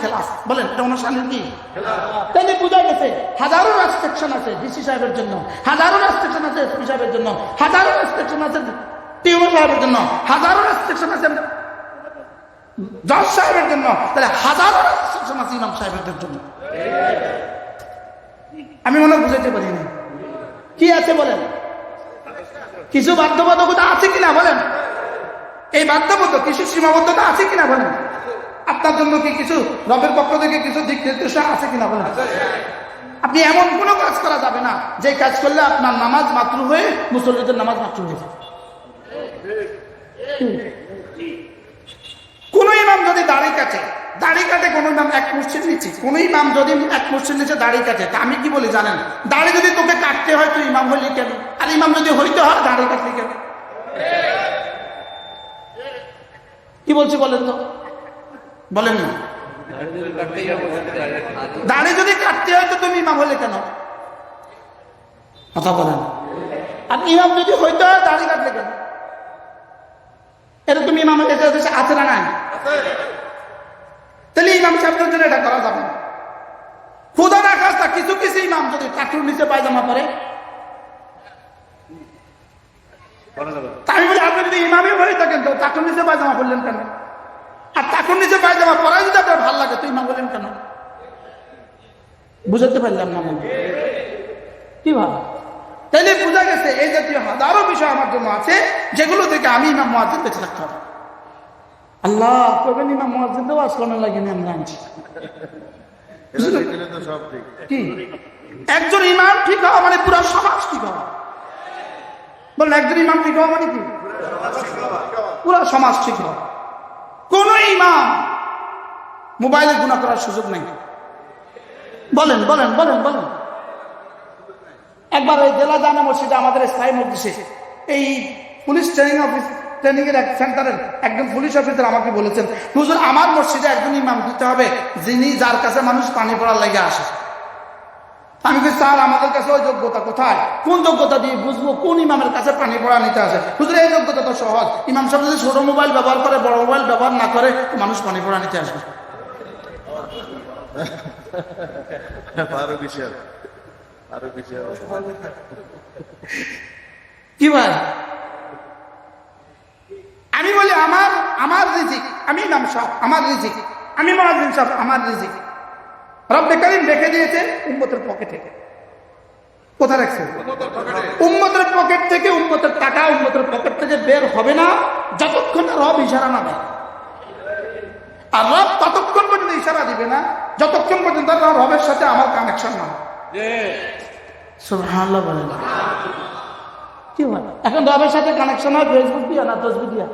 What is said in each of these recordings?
খেলাফ বলেন এটা ওনার কি? তাহলে বোঝা গেছে হাজারো রেস্ট্রিকশন আছে ডিসি সাহেবের জন্য হাজারো রেস্ট্রিকশন আছে এসপি সাহেবের জন্য হাজারো রেস্ট্রিকশন আছে টিউনো সাহেবের জন্য হাজারো রেস্ট্রিকশন আছে জজ সাহেবের জন্য তাহলে হাজারো রেস্ট্রিকশন আছে ইমাম সাহেবের জন্য। আমি মনে বুঝাইতে পারি না কি আছে বলেন? কিছু বাধ্যবাধকতা আছে কিনা বলেন? এই বাধ্যবাধক কিছু সীমাবদ্ধতা আছে কিনা বলেন? আপনার জন্য কি কিছু রবের পক্ষ থেকে কিছু দিক নির্দেশনা আছে কিনা বলেন? আপনি এমন কোনো কাজ করা যাবে না যে কাজ করলে আপনার নামাজ মাতৃ হয়ে মুসল্লিদের নামাজ মাতৃ হয়ে যাবে। কোন ইমাম যদি দাড়ি কাটে দাড়ি কাটে কোন ইমাম এক মুর্শিদ নিচ্ছে কোন ইমাম যদি এক মুর্শিদ নিচে দাড়ি কাটে তা আমি কি বলি জানেন? দাড়ি যদি তোকে কাটতে হয় তুই ইমাম হইলি কেন? আর ইমাম যদি হইতে হয় দাড়ি কাটলি কেন? কি বলছি বলেন তো? বলেন না। দাড়ি যদি কাটতে হয় তো তুমি ইমাম হলে কেন? কথা বলেন। আর ইমাম যদি হইতে হয় দাড়ি কাটলে কেন? এটা তুমি ইমামের কাছে আছে না নাই? তাহলে ইমাম সাহেবদের জন্য এটা করা যাবে না। খুদা না খাস্তা কিছু কিছু ইমাম যদি টাকুর নিচে পায়জামা পরে। তাই বলে আপনি যদি ইমামই হয়ে থাকেন তো টাকুর নিচে পায়জামা পরলেন কেন? আর টাকুর নিচে পায়জামা পরাই যদি আপনার ভালো লাগে তো ইমাম বললেন কেন? বুঝাতে পারলাম না মনে কি ভাব? তাইলে বোঝা গেছে এই জাতীয় হাজারো বিষয় আমার জন্য আছে যেগুলো থেকে আমি ইমাম মহাজিদ বেঁচে থাকতে হবে। আল্লাহ কবেন ইমাম মহাজিদ আসলাম লাগে আমরা আনছি। কি? একজন ইমাম ঠিক হওয়া মানে পুরো সমাজ ঠিক হওয়া। বললেন একজন ইমাম ঠিক হওয়া মানে কি? পুরো সমাজ ঠিক হওয়া। কোন ইমাম মোবাইলে গুণা করার সুযোগ নেই। বলেন বলেন বলেন বলেন। একবার ওই জেলা জানা মসজিদে আমাদের স্থায়ী মসজিদে এই পুলিশ ট্রেনিং অফিস ট্রেনিং এর এক সেন্টারের একজন পুলিশ অফিসার আমাকে বলেছেন, হুজুর, আমার মসজিদে একজন ইমাম দিতে হবে, যিনি যার কাছে মানুষ পানি পড়ার লেগে আসে। আমি কি স্যার আমাদের কাছে ওই যোগ্যতা কোথায়? কোন যোগ্যতা দিয়ে বুঝব? কোন ইমামের কাছে পানি পড়া নিতে আসে? হুজুর এই যোগ্যতা তো সহজ। ইমাম সাহেব যদি ছোট মোবাইল ব্যবহার করে বড় মোবাইল ব্যবহার না করে মানুষ পানি পড়া নিতে আসবে। কি ভাই? আমি বলি আমার আমার রিজিক আমি নাম সাহ আমার রিজিক আমি মহাজিন সাহ আমার রিজিক। রব্বে করিম রেখে দিয়েছে উম্মতের পকেটে কোথায় রাখছে উম্মতের পকেট। থেকে উম্মতের টাকা উম্মতের পকেট থেকে বের হবে না যতক্ষণ রব ইশারা না দেয়। আর রব ততক্ষণ পর্যন্ত ইশারা দিবে না যতক্ষণ পর্যন্ত রবের সাথে আমার কানেকশন না। কি এখন রবের সাথে কানেকশন হয় ফেসবুক দিয়া না তসবি দিয়া?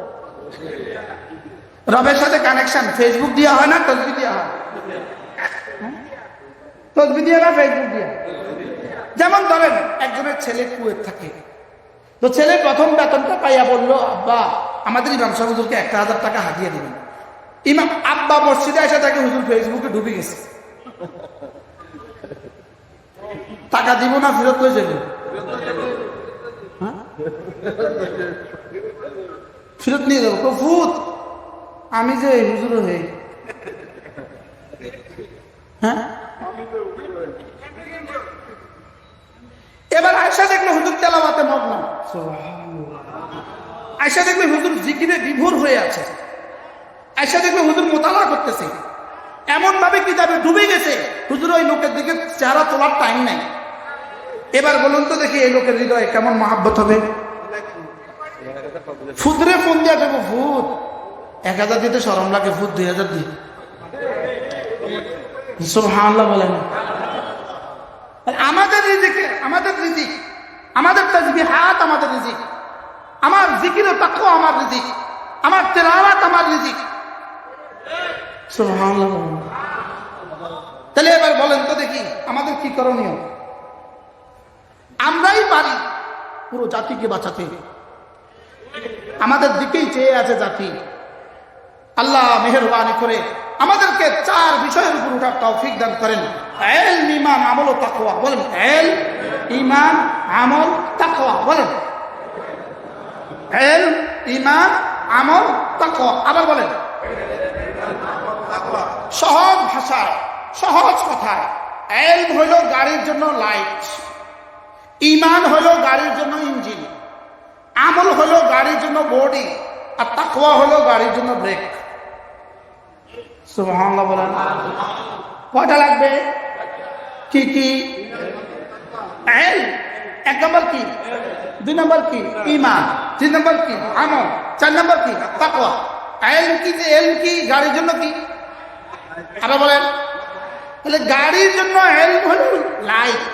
রবের সাথে কানেকশন ফেসবুক দিয়া হয় না তসবি দিয়া হ্যাঁ? তসবি দিয়া না ফেসবুক দিয়া? যেমন ধরেন, একজনের ছেলে কুয়েত থাকে। তো ছেলে প্রথম বেতনটা পাইয়া বলল, আব্বা, আমাদের ইমাম সাহেব হুজুরকে একটা হাজার টাকা হাতিয়ে দিবেন। ইমাম আব্বা মসজিদে এসে তাকে হুজুর ফেসবুকে ডুবে গেছে। টাকা দিব না, ফেরত হয়ে যাবে? ফেরত নিয়ে যাব। তো ভূত? আমি যে হুজুর হয়ে হ্যাঁ? এবার আয়সা দেখলে হুজুর তেলাওয়াতে মগ্ন। আয়সা দেখলে হুজুর জিকিরে বিভোর হয়ে আছে। আয়সা দেখলে হুজুর মোতালা করতেছে। এমন ভাবে কিতাবে ডুবে গেছে হুজুর ওই লোকের দিকে চেহারা তোলার টাইম নাই। এবার বলুন তো দেখি এই লোকের হৃদয়ে কেমন মহাব্বত হবে। ফুদরে ফোন দিয়া দেবো ভূত এক হাজার দিতে সরম লাগে ভূত দুই হাজার দিয়ে। বলেন। আমাদের রিজিকে, আমাদের রিজিক, আমাদের আমাদের রিজিক, আমার জিকির আমার আমার আমার রিজিক। তাহলে এবার বলেন তো দেখি, আমাদের কি করণীয়? আমরাই পারি পুরো জাতিকে বাঁচাতে। আমাদের দিকেই চেয়ে আছে জাতি। আল্লাহ মেহরবানি করে আমাদেরকে চার বিষয়ের উপর উঠার তৌফিক দান করেন। এল, ইমান, আমল ও তাকওয়া বলেন। এল, ইমান, আমল তাকোয়া বলেন। এল, ইমান, আমল, তাকওয়া আবার বলেন। সহজ ভাষা ভাষায়, সহজ কথায়। এল হইল গাড়ির জন্য লাইট। ইমান হলো গাড়ির জন্য ইঞ্জিন। আমল হলো গাড়ির জন্য বডি। আর তাকওয়া হলো গাড়ির জন্য ব্রেক। সুবহানাল্লাহ বলেন। কয়টা লাগবে? কি কি? এক নম্বর কি? দুই নম্বর কি? ইমান তিন নম্বর কি? আমল। চার নম্বর কি? তাকওয়া। এল কি যে এল কি? গাড়ির জন্য কি? আবার বলেন। তাহলে গাড়ির জন্য এল হলো লাইট।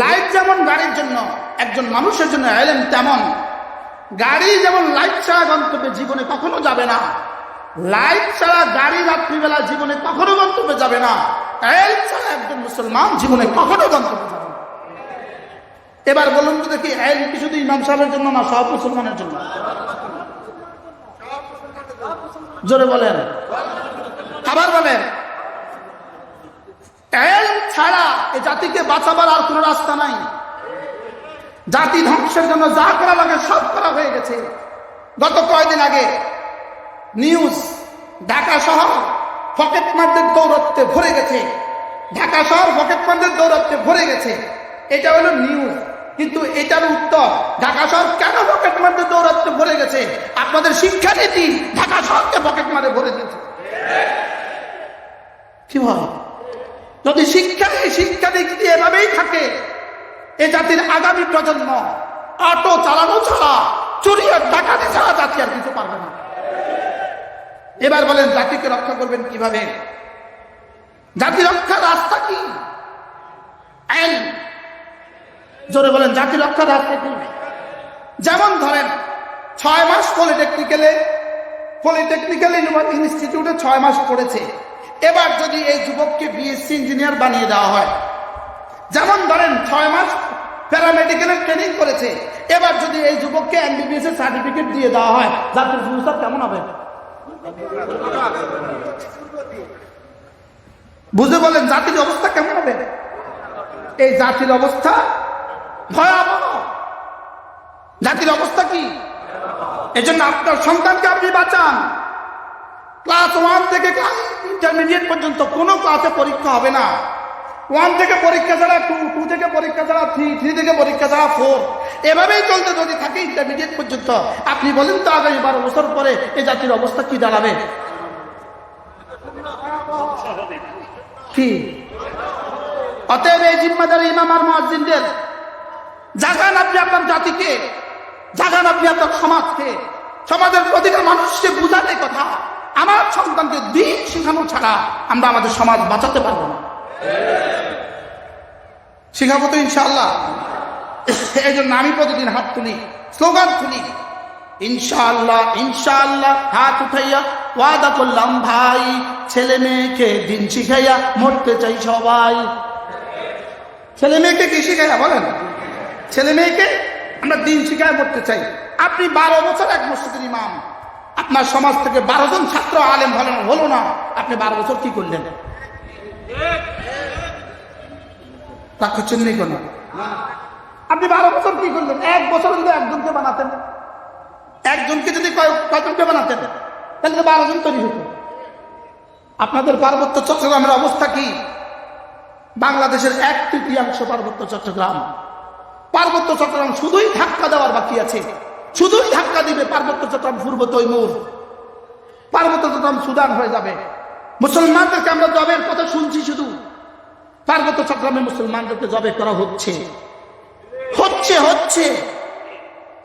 লাইট যেমন গাড়ির জন্য, একজন মানুষের জন্য এলেন তেমন। গাড়ি যেমন লাইট ছাড়া গন্তব্যে জীবনে কখনো যাবে না। লাইট ছাড়া গাড়ি রাত্রিবেলা জীবনে কখনো গন্তব্যে যাবে না। এল ছাড়া একজন মুসলমান জীবনে কখনো গন্তব্যে যাবে এবার বলুন তো দেখি এল কি শুধু ইমাম সাহেবের জন্য না, সব মুসলমানের জন্য? জোরে বলেন। আবার বলেন। এল ছাড়া এ জাতিকে বাঁচাবার আর কোনো রাস্তা নাই। জাতি ধ্বংসের জন্য যা করা লাগে সব করা হয়ে গেছে। গত কয়দিন আগে নিউজ, ঢাকা শহর ফকেট পকেটমারদের দৌরত্বে ভরে গেছে। ঢাকা শহর পকেটমারদের দৌরত্বে ভরে গেছে। এটা হলো নিউজ। কিন্তু এটার উত্তর, ঢাকা শহর কেন পকেটমারদের দৌরত্বে ভরে গেছে? আপনাদের শিক্ষানীতি ঢাকা শহরকে পকেটমারে ভরে দিয়েছে। কি ভাই যদি শিক্ষা, এই শিক্ষা দিক দিয়ে এভাবেই থাকে, এ জাতির আগামী প্রজন্ম অটো চালানো ছাড়া, চুরি আর ডাকাতি ছাড়া জাতি আর কিছু পারবে না। এবার বলেন, জাতিকে রক্ষা করবেন কীভাবে? জাতি রক্ষার রাস্তা কি? জোরে বলেন, জাতি রক্ষার রাস্তা কি? যেমন ধরেন, ছয় মাস পলিটেকনিক্যালে, পলিটেকনিক্যাল ইনস্টিটিউটে ছয় মাস পড়েছে। এবার যদি এই যুবককে বিএসসি ইঞ্জিনিয়ার বানিয়ে দেওয়া হয়, যেমন ধরেন, ছয় মাস প্যারামেডিক্যালের ট্রেনিং করেছে, এবার যদি এই যুবককে এমবিবিএস এর সার্টিফিকেট দিয়ে দেওয়া হয়, জাতির ভবিষ্যৎ কেমন হবে? বুঝে বলেন, জাতির অবস্থা কেমন হবে? এই জাতির অবস্থা ভয়াবহ। জাতির অবস্থা কি? এজন্য আপনার সন্তানকে আপনি বাঁচান। ক্লাস ওয়ান থেকে ক্লাস ইন্টারমিডিয়েট পর্যন্ত কোনো ক্লাসে পরীক্ষা হবে না। ওয়ান থেকে পরীক্ষা ছাড়া টু টু থেকে পরীক্ষা ছাড়া থ্রি থ্রি থেকে পরীক্ষা ছাড়া ফোর। এভাবেই চলতে যদি থাকে ইন্টারমিডিয়েট পর্যন্ত, আপনি বলেন তো আগামী বারো বছর পরে এই জাতির অবস্থা কি দাঁড়াবে? কি? অতএব এই জিম্মাদার ইমাম আর মহাজিনদের জাগান আপনি আপনার জাতিকে, জাগান আপনি আপনার সমাজকে, সমাজের প্রতিটা মানুষকে এই কথা। আমার সন্তানকে দিন শেখানো ছাড়া আমরা আমাদের সমাজ বাঁচাতে পারব না। শেখাবো তো এই জন্য আমি প্রতিদিন হাত তুলি, স্লোগান তুলি। ইনশাআল্লাহ ইনশাআল্লাহ, হাত উঠাইয়া ওয়াদা করলাম, ভাই, ছেলে মেয়েকে দিন শিখাইয়া মরতে চাই সবাই। ছেলে মেয়েকে কি শিখাইয়া বলেন? ছেলে মেয়েকে আমরা দিন শিখায় মরতে চাই। আপনি বারো বছর এক মসজিদের ইমাম। আপনার সমাজ থেকে বারো জন ছাত্র আলেম হলেন, হলো না। আপনি বারো বছর কি করলেন? রাগ করছেন নেই কেন? আপনি বারো বছর কি করলেন? এক বছর যদি একজনকে বানাতেন। একজনকে যদি কয়- কয়জনকে বানাতেন? তাহলে বারো জন তৈরি হতো আপনাদের পার্বত্য চট্টগ্রামের অবস্থা কি? বাংলাদেশের এক তৃতীয়াংশ পার্বত্য চট্টগ্রাম। পার্বত্য চট্টগ্রাম শুধুই ধাক্কা দেওয়ার বাকি আছে। শুধুই ধাক্কা দিবে পার্বত্য চট্টগ্রাম পূর্ব তৈমুর। পার্বত্য চট্টগ্রাম সুদান হয়ে যাবে। মুসলমানদেরকে আমরা জবের কথা শুনছি শুধু। পার্বত্য চট্টগ্রামে মুসলমানদেরকে জবে করা হচ্ছে। হচ্ছে হচ্ছে।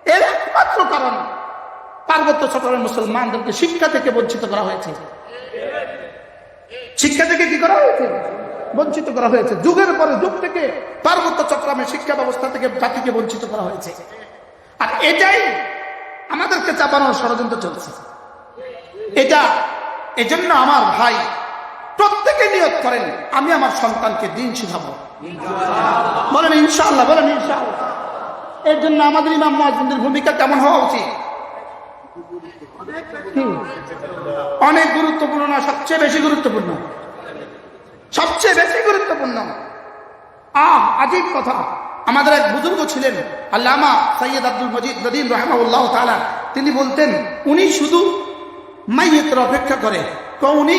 এর একমাত্র কারণ পার্বত্য চট্টগ্রামের মুসলমানদেরকে শিক্ষা থেকে বঞ্চিত করা হয়েছে। শিক্ষা থেকে কি করা হয়েছে? বঞ্চিত করা হয়েছে। যুগের পরে যুগ থেকে পার্বত্য চট্টগ্রামের শিক্ষা ব্যবস্থা থেকে জাতিকে বঞ্চিত করা হয়েছে। আর এটাই আমাদেরকে চাপানোর ষড়যন্ত্র চলছে। এটা এজন্য আমার ভাই প্রত্যেকে নিয়োগ করেন, আমি আমার সন্তানকে দিন শিখাবো। বলেন, ইনশাআল্লাহ বলেন, ইনশাআল্লাহ। এর জন্য আমাদের ইমাম মহাজিনদের ভূমিকা কেমন হওয়া উচিত? অনেক গুরুত্বপূর্ণ না, সবচেয়ে বেশি গুরুত্বপূর্ণ? সবচেয়ে বেশি গুরুত্বপূর্ণ? আহ, আজিব কথা। আমাদের এক বুজুর্গ ছিলেন, আল্লামা সৈয়দ আব্দুল মজিদ নদীম রহমাউল্লাহ তালা তিনি বলতেন, উনি শুধু মাইয়েতের অপেক্ষা করে তো উনি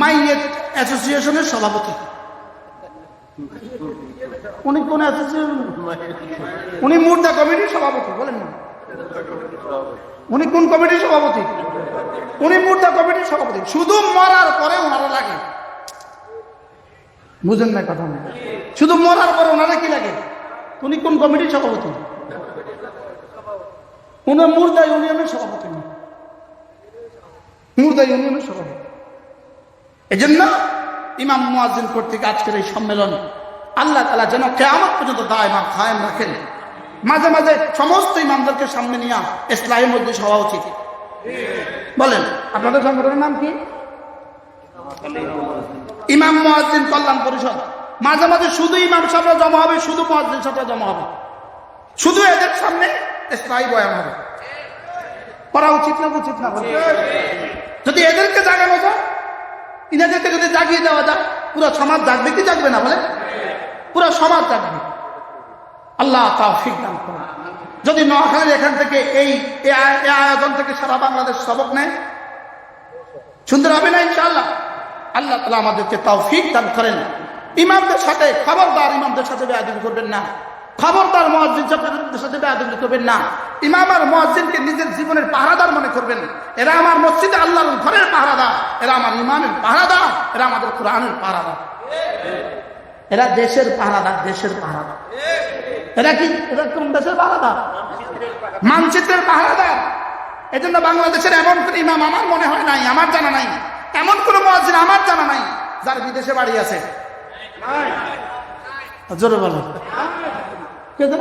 মাইয়েত অ্যাসোসিয়েশনের সভাপতি। উনি কোন অ্যাসোসিয়েশন? উনি মুর্দা কমিটির সভাপতি, বলেন না। উনি কোন কমিটির সভাপতি? উনি মুর্দা কমিটির সভাপতি। শুধু মরার পরে ওনারা লাগে। বুঝেন না কথা না শুধু মরার পরে ওনারা কি লাগে? উনি কোন কমিটির সভাপতি? উনি মুর্দা ইউনিয়নের সভাপতি। মুর্দা ইউনিয়নের সভাপতি। এই জন্য ইমাম মুয়াজ্জিন কর্তৃক আজকের এই সম্মেলন আল্লাহ তালা যেন কেমন পর্যন্ত দায় মা খায়েম রাখেন। মাঝে মাঝে সমস্ত ইমামদেরকে সামনে নিয়ে ইসলামের মধ্যে হওয়া উচিত। বলেন, আপনাদের সংগঠনের নাম কি? ইমাম মুয়াজ্জিন কল্যাণ পরিষদ। মাঝে মাঝে শুধু ইমাম সাহেবরা জমা হবে, শুধু মুয়াজ্জিন সাহেবরা জমা হবে। শুধু এদের সামনে স্থায়ী বয়ান হবে। করা উচিত না উচিত না? যদি এদেরকে জাগানো যায় ইনাদেরকে যদি জাগিয়ে দেওয়া যাক পুরো সমাজ জাগবে, কি জাগবে না বলে পুরো সমাজ জাগবে। আল্লাহ তাফিক দান করুন। যদি নোয়াখালীর এখান থেকে এই আয়োজন থেকে সারা বাংলাদেশ সবক নেয়, সুন্দর হবে না ইনশাআল্লাহ? আল্লাহ তালা আমাদেরকে তৌফিক দান করেন। ইমামদের সাথে, খবরদার ইমামদের সাথে বেয়াদবি করবেন না। খবরদার মহাজিন সাথে বেয়াদবি করবেন না। ইমাম আর মহাজিনকে নিজের জীবনের পাহারাদার মনে করবেন। এরা আমার মসজিদে আল্লাহর ঘরের পাহারাদার। এরা আমার ইমানের পাহারাদার। এরা আমাদের কোরআনের পাহারাদার। এরা দেশের পাহারাদার দেশের পাহারাদার। এরা কি এরা কোন দেশের পাহারাদার? মানচিত্রের পাহারাদার। এই জন্য বাংলাদেশের এমন কোন ইমাম আমার মনে হয় নাই আমার জানা নাই। এমন কোন মহাজিন আমার জানা নাই যার বিদেশে বাড়ি আছে। জোরে বলো?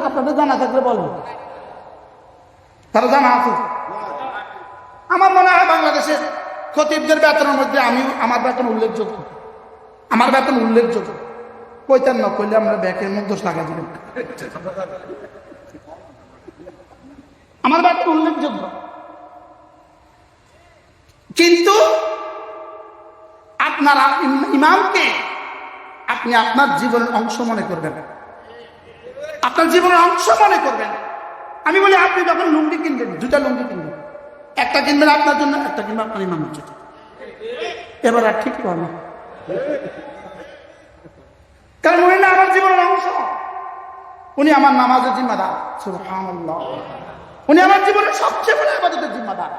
আপনাদের জানা থাকলে বলব তারা জানা আছে। আমার মনে হয় বাংলাদেশের খতিবদের বেতনের মধ্যে আমি, আমার বেতন উল্লেখযোগ্য। আমার বেতন উল্লেখযোগ্য। কইতেন না কইলে আমরা ব্যাকের মধ্যে লাগা দিবেন। আমার বেতন উল্লেখযোগ্য। কিন্তু আপনার ইম- ইমামকে আপনি আপনার জীবনের অংশ মনে করবেন। আপনার জীবনের অংশ মনে করবেন। আমি বলি, আপনি যখন লুঙ্গি কিনবেন দুটা লুঙ্গি কিনবেন। একটা কিনবেন আপনার জন্য, একটা কিনবেন আপনার ইমামের জন্য এবার আর ঠিক করবে কারণ না আমার জীবনের অংশ। উনি আমার নামাজের জিম্মাদার। উনি আমার জীবনের সবচেয়ে বড় আবাদতের জিম্মাদার।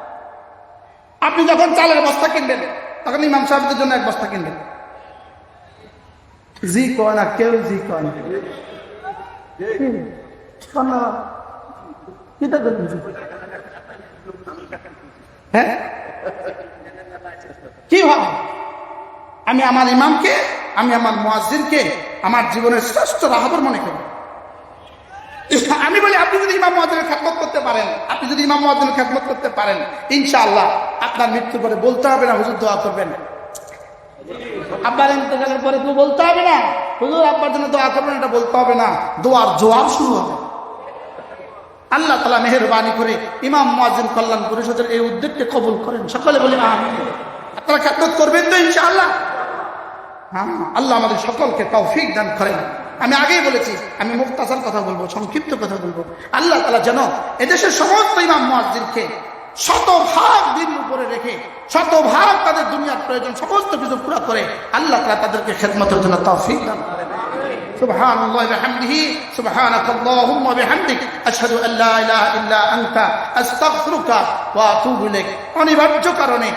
আপনি যখন চালের বস্তা কিনবেন, তখন ইমাম সাহেবদের জন্য এক বস্তা কিনবেন। জি কয় না, কেউ জি? কয় না। হ্যাঁ? কি ভাব? আমি আমার ইমামকে, আমি আমার মুয়াজ্জিনকে, আমার জীবনের শ্রেষ্ঠ রাহবর মনে করি। আমি বলি, আপনি যদি ইমাম মহাজনের খেদমত করতে পারেন, আপনি যদি ইমাম মহাজনের খেদমত করতে পারেন, ইনশাআল্লাহ আপনার মৃত্যুর পরে বলতে হবে না, হুজুর দোয়া করবেন। আব্বার ইন্তকালের পরে কেউ বলতে হবে না, হুজুর আব্বার জন্য দোয়া করবেন, এটা বলতে হবে না। দোয়ার জোয়ার শুরু হবে। আল্লাহ তালা মেহরবানি করে ইমাম মুয়াজ্জিন কল্যাণ পরিষদের এই উদ্যোগকে কবুল করেন। সকলে বলি আপনারা খেদমত করবেন তো ইনশাআল্লাহ? হ্যাঁ আল্লাহ আমাদের সকলকে তৌফিক দান করেন। আমি আগেই বলেছি, আমি মুক্তাসার কথা বলব, সংক্ষিপ্ত কথা বলব। আল্লাহ তালা যেন এদেশের সমস্ত ইমাম মুয়াজ্জিনকে শতভাগ দিন উপরে রেখে, শতভাগ তাদের দুনিয়ার প্রয়োজন, সমস্ত কিছু পুরো করে আল্লাহ তালা তাদেরকে খেদমতের জন্য তৌফিক দান করেন। سبحان الله وبحمده سبحانك اللهم وبحمدك أشهد أن لا إله إلا أنت أستغفرك وأتوب إليك অনিবার্য কারণে